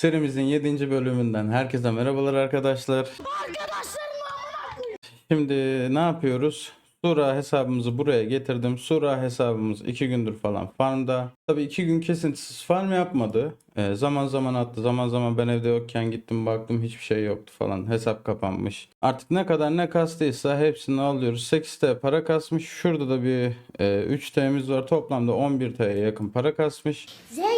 Serimizin 7. bölümünden herkese merhabalar arkadaşlar. Şimdi ne yapıyoruz? Sura hesabımızı buraya getirdim. Sura hesabımız 2 gündür falan farmda. Tabii 2 gün kesintisiz farm yapmadı. Ee, zaman zaman attı. Zaman zaman ben evde yokken gittim baktım hiçbir şey yoktu falan. Hesap kapanmış. Artık ne kadar ne kastıysa hepsini alıyoruz. 8T para kasmış. Şurada da bir e, 3T'miz var. Toplamda 11T'ye yakın para kasmış. Oldum.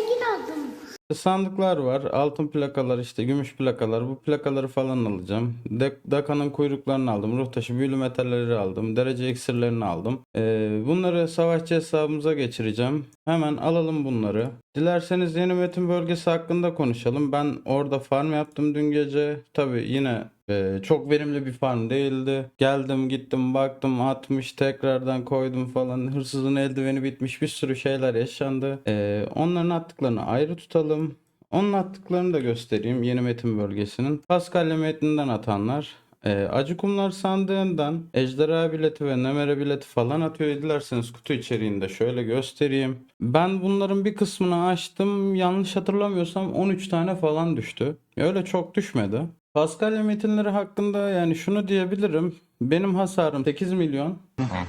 Sandıklar var. Altın plakalar işte gümüş plakalar. Bu plakaları falan alacağım. De- Daka'nın kuyruklarını aldım. Ruh taşı büyülü metalleri aldım. Derece iksirlerini aldım. Ee, bunları savaşçı hesabımıza geçireceğim. Hemen alalım bunları. Dilerseniz yeni metin bölgesi hakkında konuşalım. Ben orada farm yaptım dün gece. Tabii yine e, çok verimli bir farm değildi. Geldim gittim baktım atmış tekrardan koydum falan. Hırsızın eldiveni bitmiş bir sürü şeyler yaşandı. Ee, onların attıklarını ayrı tutalım. Onun attıklarını da göstereyim yeni metin bölgesinin. Paskalya metninden atanlar. E, acı kumlar sandığından ejderha bileti ve nemere bileti falan atıyor. Dilerseniz kutu içeriğinde şöyle göstereyim. Ben bunların bir kısmını açtım. Yanlış hatırlamıyorsam 13 tane falan düştü. Öyle çok düşmedi. Paskalya metinleri hakkında yani şunu diyebilirim. Benim hasarım 8 milyon.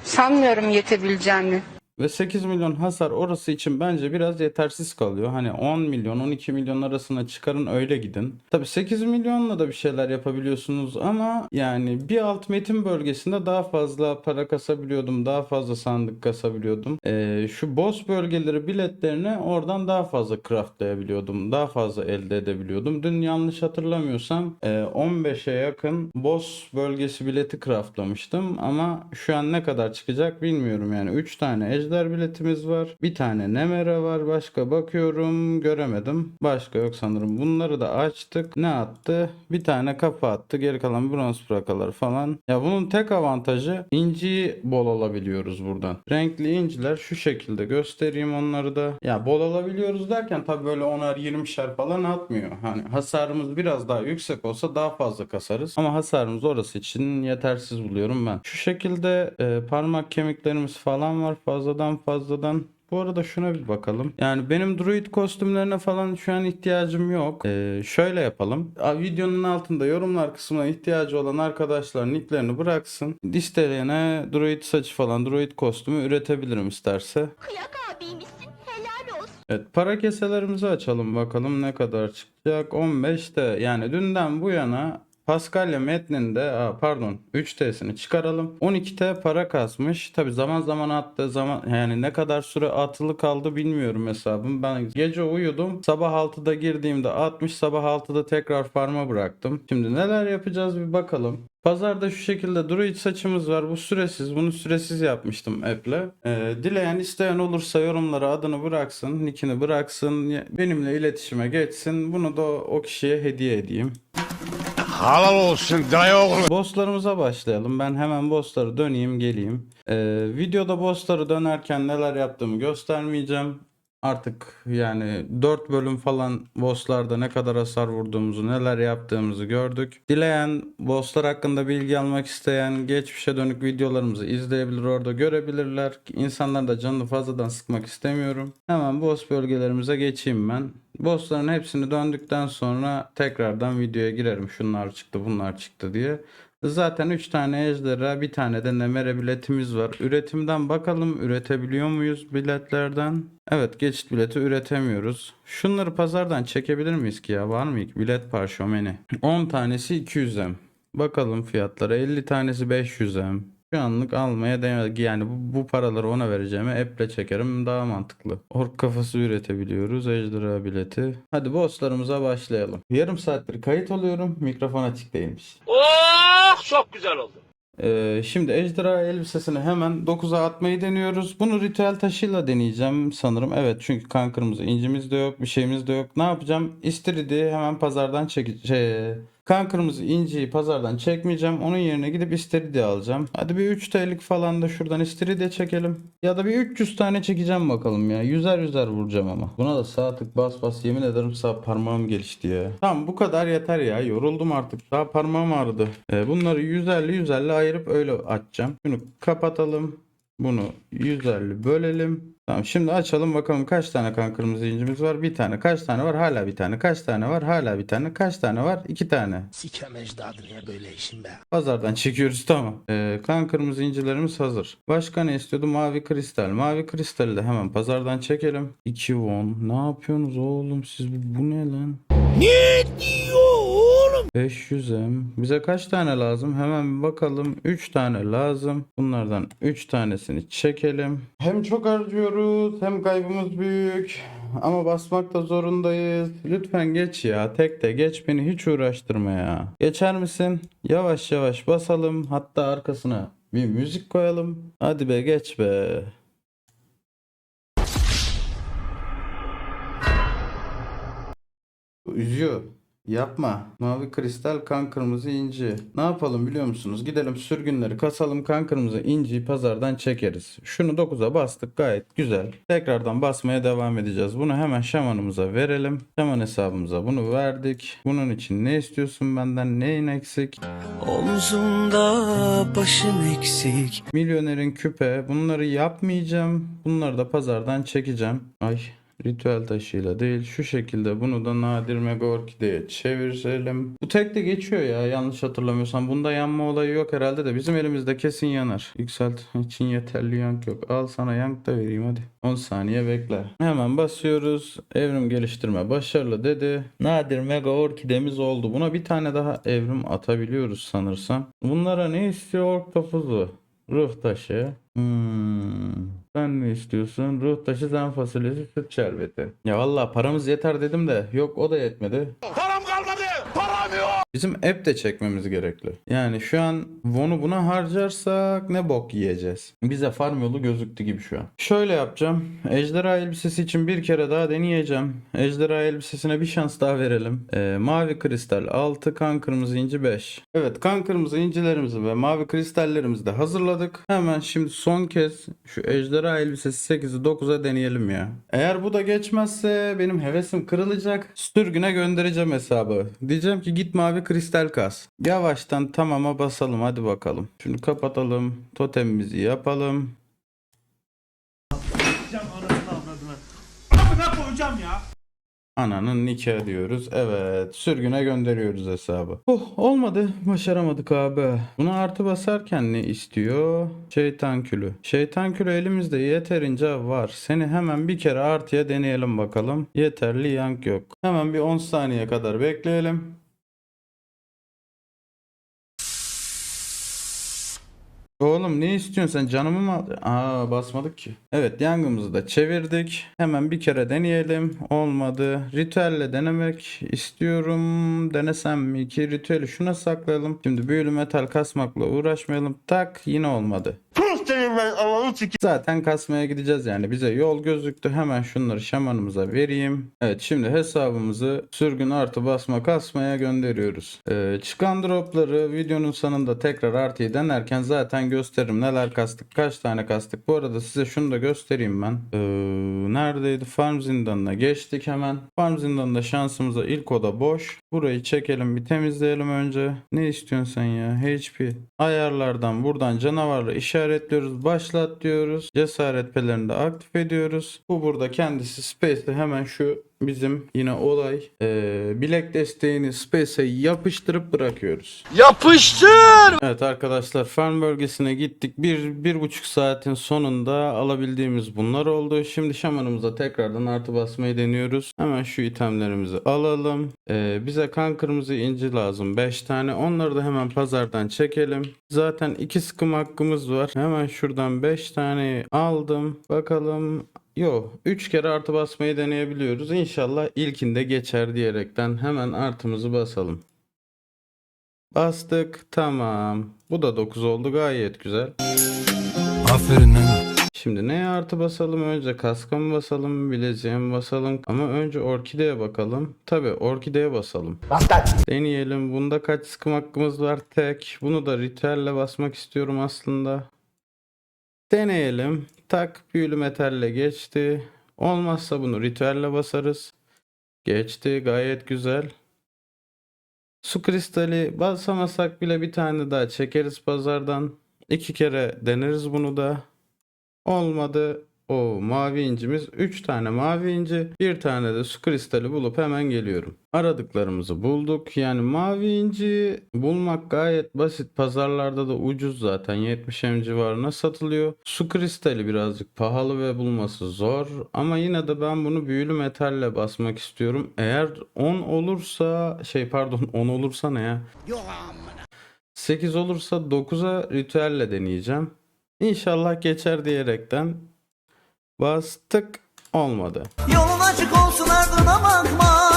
Sanmıyorum yetebileceğini. Ve 8 milyon hasar orası için bence biraz yetersiz kalıyor. Hani 10 milyon 12 milyon arasına çıkarın öyle gidin. Tabi 8 milyonla da bir şeyler yapabiliyorsunuz ama yani bir alt metin bölgesinde daha fazla para kasabiliyordum. Daha fazla sandık kasabiliyordum. Ee, şu boss bölgeleri biletlerini oradan daha fazla craftlayabiliyordum. Daha fazla elde edebiliyordum. Dün yanlış hatırlamıyorsam e, 15'e yakın boss bölgesi bileti craftlamıştım ama şu an ne kadar çıkacak bilmiyorum yani 3 tane ejder biletimiz var. Bir tane nemere var. Başka bakıyorum göremedim. Başka yok sanırım. Bunları da açtık. Ne attı? Bir tane kafa attı. Geri kalan bronz plakalar falan. Ya bunun tek avantajı inciyi bol alabiliyoruz buradan. Renkli inciler şu şekilde göstereyim onları da. Ya bol alabiliyoruz derken tabii böyle 10'ar 20'şer falan atmıyor. Hani hasarımız biraz daha yüksek olsa daha fazla kasarız. Ama hasarımız orası için yetersiz buluyorum ben. Şu şekilde e, parmak kemiklerimiz falan var fazladan fazladan. Bu arada şuna bir bakalım. Yani benim druid kostümlerine falan şu an ihtiyacım yok. Ee, şöyle yapalım. Videonun altında yorumlar kısmına ihtiyacı olan arkadaşlar nicklerini bıraksın. İsteyene druid saçı falan druid kostümü üretebilirim isterse. Kıyak abiymişsin. Helal olsun. Evet para keselerimizi açalım bakalım ne kadar çıkacak. 15'te yani dünden bu yana Paskalya metninde pardon 3T'sini çıkaralım. 12T para kasmış. Tabi zaman zaman attığı zaman yani ne kadar süre atılı kaldı bilmiyorum hesabım. Ben gece uyudum. Sabah 6'da girdiğimde 60 sabah 6'da tekrar farma bıraktım. Şimdi neler yapacağız bir bakalım. Pazarda şu şekilde druid saçımız var. Bu süresiz. Bunu süresiz yapmıştım app'le. Ee, dileyen isteyen olursa yorumlara adını bıraksın, nickini bıraksın. Benimle iletişime geçsin. Bunu da o kişiye hediye edeyim. Halal olsun dayı oğlu. Bosslarımıza başlayalım. Ben hemen bossları döneyim geleyim. Ee, videoda bossları dönerken neler yaptığımı göstermeyeceğim. Artık yani 4 bölüm falan bosslarda ne kadar hasar vurduğumuzu, neler yaptığımızı gördük. Dileyen bosslar hakkında bilgi almak isteyen geçmişe dönük videolarımızı izleyebilir, orada görebilirler. İnsanlar da canını fazladan sıkmak istemiyorum. Hemen boss bölgelerimize geçeyim ben. Bossların hepsini döndükten sonra tekrardan videoya girerim. Şunlar çıktı, bunlar çıktı diye. Zaten 3 tane ejderha, bir tane de nemere biletimiz var. Üretimden bakalım üretebiliyor muyuz biletlerden? Evet geçit bileti üretemiyoruz. Şunları pazardan çekebilir miyiz ki ya? Var mı ilk bilet parşömeni? 10 tanesi 200M. Bakalım fiyatlara. 50 tanesi 500M. Şu anlık almaya değmez. Yani bu, bu paraları ona vereceğime app'le çekerim daha mantıklı. Ork kafası üretebiliyoruz. Ejderha bileti. Hadi bosslarımıza başlayalım. Yarım saattir kayıt oluyorum. Mikrofon açık değilmiş. Oh çok güzel oldu. Ee, şimdi ejderha elbisesini hemen 9'a atmayı deniyoruz. Bunu ritüel taşıyla deneyeceğim sanırım. Evet çünkü kan kırmızı incimiz de yok bir şeyimiz de yok. Ne yapacağım? İstiridi hemen pazardan çek şey, kan kırmızı inciyi pazardan çekmeyeceğim. Onun yerine gidip istiridi alacağım. Hadi bir 3 TL'lik falan da şuradan istiridi çekelim. Ya da bir 300 tane çekeceğim bakalım ya. Yüzer yüzer vuracağım ama. Buna da sağ tık bas bas yemin ederim sağ parmağım gelişti ya. Tamam bu kadar yeter ya. Yoruldum artık. Sağ parmağım ağrıdı. Ee, bunları 150 150 ayırıp öyle açacağım. Şunu kapatalım. Bunu 150 bölelim. Tamam şimdi açalım bakalım kaç tane kan kırmızı incimiz var? Bir tane. Kaç tane var? Hala bir tane. Kaç tane var? Hala bir tane. Kaç tane var? İki tane. Sikem ecdadı ya böyle işin be. Pazardan çekiyoruz tamam. Ee, kan kırmızı incilerimiz hazır. Başka ne istiyordu? Mavi kristal. Mavi kristali de hemen pazardan çekelim. 2 won. Ne yapıyorsunuz oğlum siz? Bu, bu ne lan? Ne diyor oğlum? 500M. Bize kaç tane lazım? Hemen bir bakalım. 3 tane lazım. Bunlardan 3 tanesini çekelim. Hem çok harcıyoruz hem kaybımız büyük. Ama basmak da zorundayız. Lütfen geç ya. Tek de geç beni hiç uğraştırma ya. Geçer misin? Yavaş yavaş basalım. Hatta arkasına bir müzik koyalım. Hadi be geç be. Üzüyor. Yapma. Mavi kristal kan kırmızı inci. Ne yapalım biliyor musunuz? Gidelim sürgünleri kasalım kan kırmızı inciyi pazardan çekeriz. Şunu 9'a bastık gayet güzel. Tekrardan basmaya devam edeceğiz. Bunu hemen şamanımıza verelim. Şaman hesabımıza bunu verdik. Bunun için ne istiyorsun benden? Neyin eksik? Omzumda başın eksik Milyonerin küpe. Bunları yapmayacağım. Bunları da pazardan çekeceğim. Ay ritüel taşıyla değil. Şu şekilde bunu da nadir mega orkideye çevirelim. Bu tek de geçiyor ya yanlış hatırlamıyorsam. Bunda yanma olayı yok herhalde de bizim elimizde kesin yanar. Yükselt için yeterli yank yok. Al sana yank da vereyim hadi. 10 saniye bekle. Hemen basıyoruz. Evrim geliştirme başarılı dedi. Nadir mega orkidemiz oldu. Buna bir tane daha evrim atabiliyoruz sanırsam. Bunlara ne istiyor ork topuzu? Ruh taşı. Hmm. Sen ne istiyorsun? Ruh taşı, zen fasulyesi, süt şerbeti. Ya valla paramız yeter dedim de yok o da yetmedi. Param kalmadı. Param yok. Bizim app de çekmemiz gerekli. Yani şu an Von'u buna harcarsak ne bok yiyeceğiz. Bize farm yolu gözüktü gibi şu an. Şöyle yapacağım. Ejderha elbisesi için bir kere daha deneyeceğim. Ejderha elbisesine bir şans daha verelim. Ee, mavi kristal 6, kan kırmızı inci 5. Evet kan kırmızı incilerimizi ve mavi kristallerimizi de hazırladık. Hemen şimdi son kez şu ejderha elbisesi 8'i 9'a deneyelim ya. Eğer bu da geçmezse benim hevesim kırılacak. Sürgüne göndereceğim hesabı. Diyeceğim ki git mavi kristal kas. Yavaştan tamama basalım hadi bakalım. Şunu kapatalım. Totemimizi yapalım. Ananın nikahı diyoruz. Evet. Sürgüne gönderiyoruz hesabı. Oh olmadı. Başaramadık abi. Buna artı basarken ne istiyor? Şeytan külü. Şeytan külü elimizde yeterince var. Seni hemen bir kere artıya deneyelim bakalım. Yeterli yank yok. Hemen bir 10 saniye kadar bekleyelim. Oğlum ne istiyorsun sen canımı mı al- Aa basmadık ki. Evet yangımızı da çevirdik. Hemen bir kere deneyelim. Olmadı. Ritüelle denemek istiyorum. Denesem mi ki? Ritüeli şuna saklayalım. Şimdi büyülü metal kasmakla uğraşmayalım. Tak yine olmadı. Zaten kasmaya gideceğiz yani. Bize yol gözüktü. Hemen şunları şamanımıza vereyim. Evet şimdi hesabımızı sürgün artı basma kasmaya gönderiyoruz. Ee, çıkan dropları videonun sonunda tekrar artıyı denerken zaten gösteririm. Neler kastık, kaç tane kastık. Bu arada size şunu da göstereyim ben. Ee, neredeydi? Farm zindanına geçtik hemen. Farm zindanında şansımıza ilk oda boş. Burayı çekelim bir temizleyelim önce. Ne istiyorsun sen ya? HP. Ayarlardan buradan canavarla işaretliyoruz. Başlat diyoruz. Cesaret pelerini de aktif ediyoruz. Bu burada kendisi Space'de hemen şu bizim yine olay ee, bilek desteğini Space'e yapıştırıp bırakıyoruz. Yapıştır. Evet arkadaşlar farm bölgesine gittik. Bir, bir buçuk saatin sonunda alabildiğimiz bunlar oldu. Şimdi şamanımıza tekrardan artı basmayı deniyoruz. Hemen şu itemlerimizi alalım. Ee, bize kan kırmızı inci lazım 5 tane. Onları da hemen pazardan çekelim. Zaten iki sıkım hakkımız var. Hemen şuradan 5 tane aldım. Bakalım Yo 3 kere artı basmayı deneyebiliyoruz. İnşallah ilkinde geçer diyerekten hemen artımızı basalım. Bastık. Tamam. Bu da 9 oldu. Gayet güzel. Aferin lan Şimdi neye artı basalım? Önce kaska mı basalım? Bileziğe mi basalım? Ama önce orkideye bakalım. Tabi orkideye basalım. Deneyelim. Bunda kaç sıkım hakkımız var? Tek. Bunu da ritüelle basmak istiyorum aslında. Deneyelim. Tak büyülü metalle geçti. Olmazsa bunu ritüelle basarız. Geçti. Gayet güzel. Su kristali basamasak bile bir tane daha çekeriz pazardan. İki kere deneriz bunu da. Olmadı. O mavi incimiz 3 tane mavi inci bir tane de su kristali bulup hemen geliyorum. Aradıklarımızı bulduk. Yani mavi inci bulmak gayet basit. Pazarlarda da ucuz zaten 70 M civarına satılıyor. Su kristali birazcık pahalı ve bulması zor. Ama yine de ben bunu büyülü metalle basmak istiyorum. Eğer 10 olursa şey pardon 10 olursa ne ya? 8 olursa 9'a ritüelle deneyeceğim. İnşallah geçer diyerekten bastık olmadı. Yolun açık olsun ardına bakma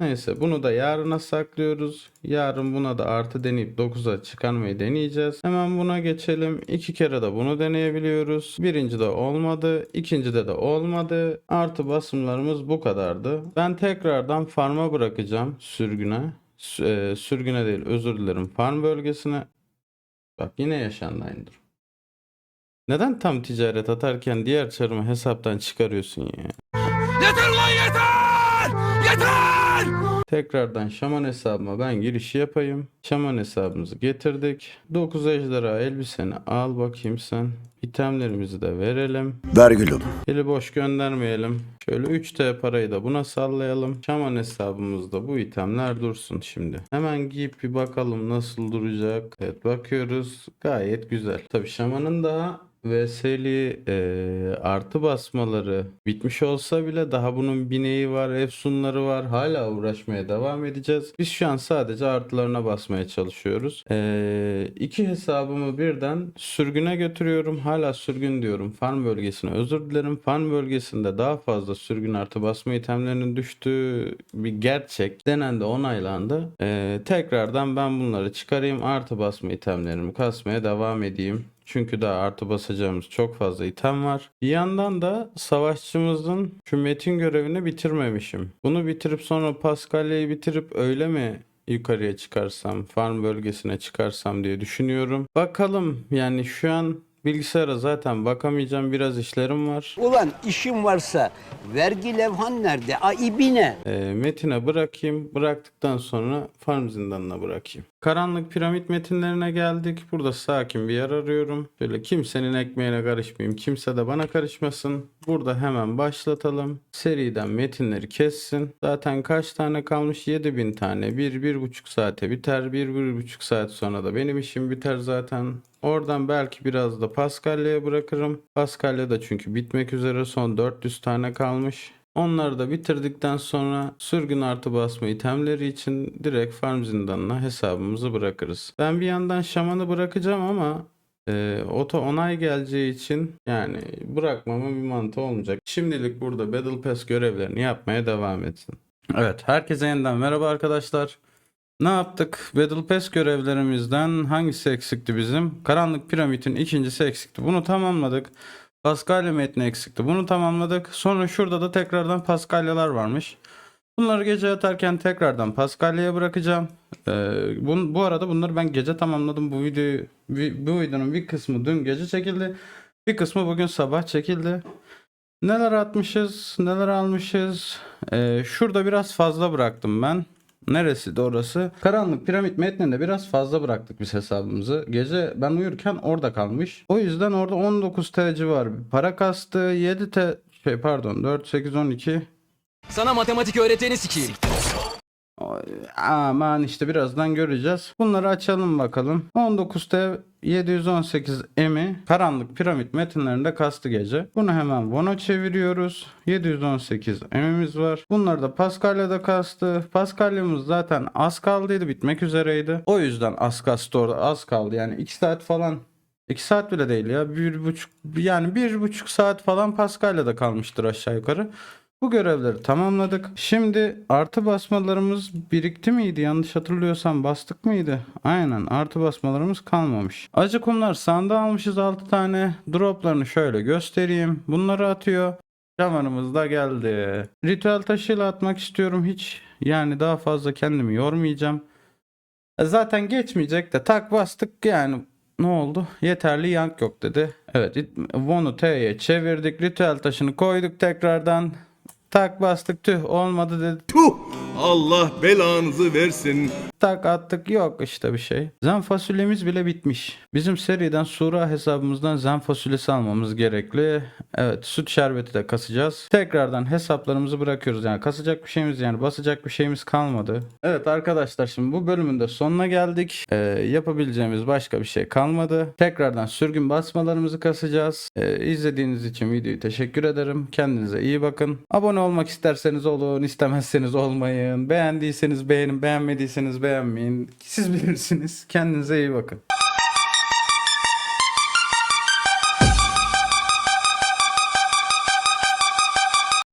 Neyse bunu da yarına saklıyoruz. Yarın buna da artı deneyip 9'a çıkarmayı deneyeceğiz. Hemen buna geçelim. İki kere de bunu deneyebiliyoruz. Birinci de olmadı. ikincide de olmadı. Artı basımlarımız bu kadardı. Ben tekrardan farma bırakacağım sürgüne. Sü- e, sürgüne değil özür dilerim farm bölgesine. Bak yine yaşandı aynı durum. Neden tam ticaret atarken diğer çarımı hesaptan çıkarıyorsun ya? Yeter lan yeter! Yeter! Tekrardan şaman hesabıma ben girişi yapayım. Şaman hesabımızı getirdik. 9 ejderha elbiseni al bakayım sen. İtemlerimizi de verelim. Ver gülüm. Eli boş göndermeyelim. Şöyle 3T parayı da buna sallayalım. Şaman hesabımızda bu itemler dursun şimdi. Hemen giyip bir bakalım nasıl duracak. Evet bakıyoruz. Gayet güzel. Tabi şamanın daha VS'li e, artı basmaları bitmiş olsa bile daha bunun bineği var, efsunları var. Hala uğraşmaya devam edeceğiz. Biz şu an sadece artılarına basmaya çalışıyoruz. E, iki hesabımı birden sürgüne götürüyorum. Hala sürgün diyorum. Farm bölgesine özür dilerim. Farm bölgesinde daha fazla sürgün artı basma itemlerinin düştüğü bir gerçek. Denendi onaylandı. E, tekrardan ben bunları çıkarayım. Artı basma itemlerimi kasmaya devam edeyim. Çünkü daha artı basacağımız çok fazla item var. Bir yandan da savaşçımızın şu metin görevini bitirmemişim. Bunu bitirip sonra Paskalya'yı bitirip öyle mi yukarıya çıkarsam, farm bölgesine çıkarsam diye düşünüyorum. Bakalım yani şu an bilgisayara zaten bakamayacağım biraz işlerim var. Ulan işin varsa vergi levhan nerede? Ay ibine. E, metine bırakayım. Bıraktıktan sonra farm zindanına bırakayım. Karanlık piramit metinlerine geldik. Burada sakin bir yer arıyorum. Böyle kimsenin ekmeğine karışmayayım. Kimse de bana karışmasın. Burada hemen başlatalım. Seriden metinleri kessin. Zaten kaç tane kalmış? 7000 tane. 1-1,5 saate biter. 1-1,5 saat sonra da benim işim biter zaten. Oradan belki biraz da Paskalya'ya bırakırım. Paskalya da çünkü bitmek üzere. Son 400 tane kalmış. Onları da bitirdikten sonra sürgün artı basma itemleri için direkt farm zindanına hesabımızı bırakırız. Ben bir yandan şamanı bırakacağım ama e, oto onay geleceği için yani bırakmama bir mantığı olmayacak. Şimdilik burada Battle Pass görevlerini yapmaya devam etsin. Evet herkese yeniden merhaba arkadaşlar. Ne yaptık? Battle Pass görevlerimizden hangisi eksikti bizim? Karanlık Piramid'in ikincisi eksikti. Bunu tamamladık. Paskalya metni eksikti. Bunu tamamladık. Sonra şurada da tekrardan Paskalyalar varmış. Bunları gece yatarken tekrardan Paskalya'ya bırakacağım. Ee, bu, bu arada bunları ben gece tamamladım. Bu videoyu vi- bu videonun bir kısmı dün gece çekildi. Bir kısmı bugün sabah çekildi. Neler atmışız, neler almışız. Ee, şurada biraz fazla bıraktım ben. Neresi de orası? Karanlık piramit metninde biraz fazla bıraktık biz hesabımızı. Gece ben uyurken orada kalmış. O yüzden orada 19 T civarı bir para kastı. 7 T şey pardon 4 8 12 Sana matematik öğreteni sikeyim. Aman işte birazdan göreceğiz. Bunları açalım bakalım. 19T 718 M'i karanlık piramit metinlerinde kastı gece. Bunu hemen Vono çeviriyoruz. 718 M'imiz var. Bunları da Pascalia'da kastı. Pascalia'mız zaten az kaldıydı bitmek üzereydi. O yüzden az kastı orada az kaldı. Yani 2 saat falan 2 saat bile değil ya. Bir buçuk, yani bir buçuk saat falan Pascalia'da kalmıştır aşağı yukarı. Bu görevleri tamamladık. Şimdi artı basmalarımız birikti miydi? Yanlış hatırlıyorsam bastık mıydı? Aynen artı basmalarımız kalmamış. Acı kumlar sandığı almışız 6 tane. Droplarını şöyle göstereyim. Bunları atıyor. Şamanımız da geldi. Ritüel taşıyla atmak istiyorum hiç. Yani daha fazla kendimi yormayacağım. E, Zaten geçmeyecek de tak bastık yani ne oldu? Yeterli yank yok dedi. Evet Von'u T'ye çevirdik. Ritüel taşını koyduk tekrardan. Tak bastık tüh olmadı dedi. Tuh! Allah belanızı versin. Tak attık yok işte bir şey. Zen fasulyemiz bile bitmiş. Bizim seriden Sura hesabımızdan zen fasulyesi almamız gerekli. Evet süt şerbeti de kasacağız. Tekrardan hesaplarımızı bırakıyoruz. Yani kasacak bir şeyimiz yani basacak bir şeyimiz kalmadı. Evet arkadaşlar şimdi bu bölümün de sonuna geldik. Ee, yapabileceğimiz başka bir şey kalmadı. Tekrardan sürgün basmalarımızı kasacağız. Ee, izlediğiniz için videoyu teşekkür ederim. Kendinize iyi bakın. Abone olmak isterseniz olun, istemezseniz olmayın. Beğendiyseniz beğenin, beğenmediyseniz beğenmeyin. Siz bilirsiniz. Kendinize iyi bakın.